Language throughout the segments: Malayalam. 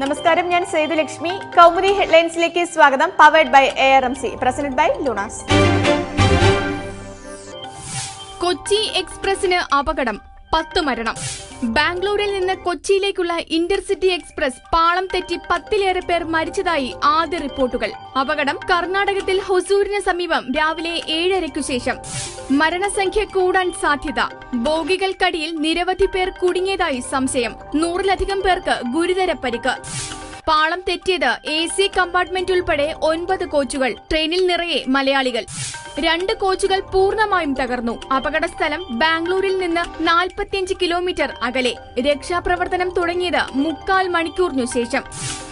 നമസ്കാരം ഞാൻ സേതുലക്ഷ്മി. കൗമുദി ഹെഡ്ലൈൻസിലേക്ക് സ്വാഗതം. Powered by A R M C presented by Lunas Kochi എക്സ്പ്രസിന് അപകടം. പത്ത് മരണം. ബാംഗ്ലൂരിൽ നിന്ന് കൊച്ചിയിലേക്കുള്ള ഇന്റർസിറ്റി എക്സ്പ്രസ് പാളം തെറ്റി പത്തിലേറെ പേർ മരിച്ചതായി ആദ്യ റിപ്പോർട്ടുകൾ. അപകടം കർണാടകത്തിൽ ഹൊസൂരിന് സമീപം രാവിലെ ഏഴരയ്ക്കു ശേഷം. മരണസംഖ്യ കൂടാൻ സാധ്യത. ബോഗികൾക്കടിയിൽ നിരവധി പേർ കുടുങ്ങിയതായി സംശയം. നൂറിലധികം പേർക്ക് ഗുരുതര പരിക്ക്. പാളം തെറ്റിയത് എ സി കമ്പാർട്ട്മെന്റ് ഉൾപ്പെടെ ഒൻപത് കോച്ചുകൾ ട്രെയിനിൽ നിറയെ മലയാളികൾ. രണ്ട് കോച്ചുകൾ പൂർണമായും തകർന്നു. അപകടസ്ഥലം ബാംഗ്ലൂരിൽ നിന്ന് നാൽപ്പത്തിയഞ്ച് കിലോമീറ്റർ അകലെ. രക്ഷാപ്രവർത്തനം തുടങ്ങിയത് മുക്കാൽ മണിക്കൂറിനു ശേഷം.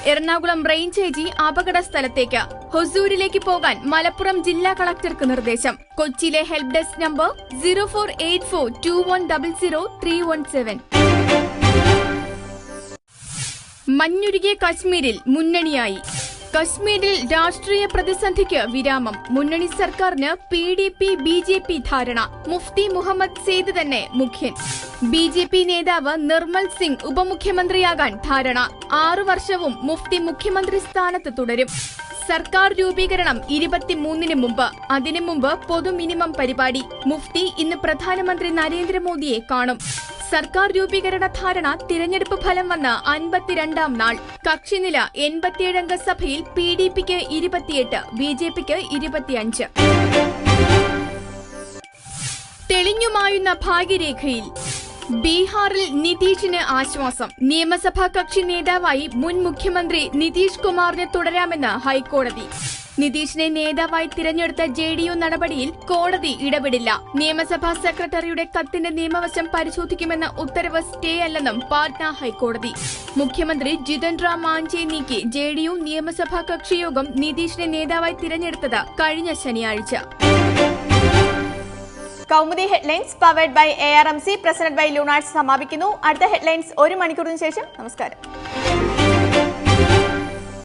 എറണാകുളം റേഞ്ച് ഐ ജി അപകട സ്ഥലത്തേക്ക്. ഹൊസൂരിലേക്ക് പോകാൻ മലപ്പുറം ജില്ലാ കളക്ടർക്ക് നിർദ്ദേശം. കൊച്ചിയിലെ help desk number zero four eight four two one double zero three one seven. മഞ്ഞുരുകിയ കശ്മീരിൽ മുന്നണിയായി. കശ്മീരിൽ രാഷ്ട്രീയ പ്രതിസന്ധിക്ക് വിരാമം. മുന്നണി സർക്കാരിന് P D P B J P ധാരണ. മുഫ്തി മുഹമ്മദ് സെയ്ദ് തന്നെ മുഖ്യൻ. ബി ജെ പി നേതാവ് നിർമ്മൽ സിംഗ് ഉപമുഖ്യമന്ത്രിയാകാൻ ധാരണ. ആറു വർഷവും മുഫ്തി മുഖ്യമന്ത്രി സ്ഥാനത്ത് തുടരും. സർക്കാർ രൂപീകരണം ഇരുപത്തിമൂന്നിന് മുമ്പ്. അതിനു മുമ്പ് പൊതു മിനിമം പരിപാടി. മുഫ്തി ഇന്ന് പ്രധാനമന്ത്രി നരേന്ദ്രമോദിയെ കാണും. സർക്കാർ രൂപീകരണ ധാരണ തിരഞ്ഞെടുപ്പ് ഫലം വന്ന അൻപത്തിരണ്ടാം നാൾ. കക്ഷിനില എൺപത്തിയേഴംഗ സഭയിൽ പി ഡി പിക്ക് ഇരുപത്തിയെട്ട് ബി ജെ പിക്ക് ഇരുപത്തിയഞ്ച്. തെളിഞ്ഞുമായുന്ന ഭാഗ്യരേഖയിൽ. ബീഹാറിൽ നിതീഷിന് ആശ്വാസം. നിയമസഭാ കക്ഷി നേതാവായി മുൻ മുഖ്യമന്ത്രി നിതീഷ് കുമാറിനെ തുടരാമെന്ന് ഹൈക്കോടതി. നിതീഷിനെ നേതാവായി തിരഞ്ഞെടുത്ത ജെ ഡി യു നടപടിയിൽ കോടതി ഇടപെടില്ല. നിയമസഭാ സെക്രട്ടറിയുടെ കത്തിന്റെ നിയമവശം പരിശോധിക്കുമെന്ന ഉത്തരവ് സ്റ്റേ അല്ലെന്നും പാറ്റ്ന ഹൈക്കോടതി. മുഖ്യമന്ത്രി ജിതൻ റാം മാഞ്ചെ നീക്കി ജെ ഡി യു നിയമസഭാ കക്ഷിയോഗം നിതീഷിനെ നേതാവായി തിരഞ്ഞെടുത്തത് കഴിഞ്ഞ ശനിയാഴ്ച. Kaumudi headlines powered by A R M C presented by Lunas സമാപിക്കുന്നു. അടുത്ത ഹെഡ്ലൈൻസ് ഒരു മണിക്കൂറിന് ശേഷം. നമസ്കാരം.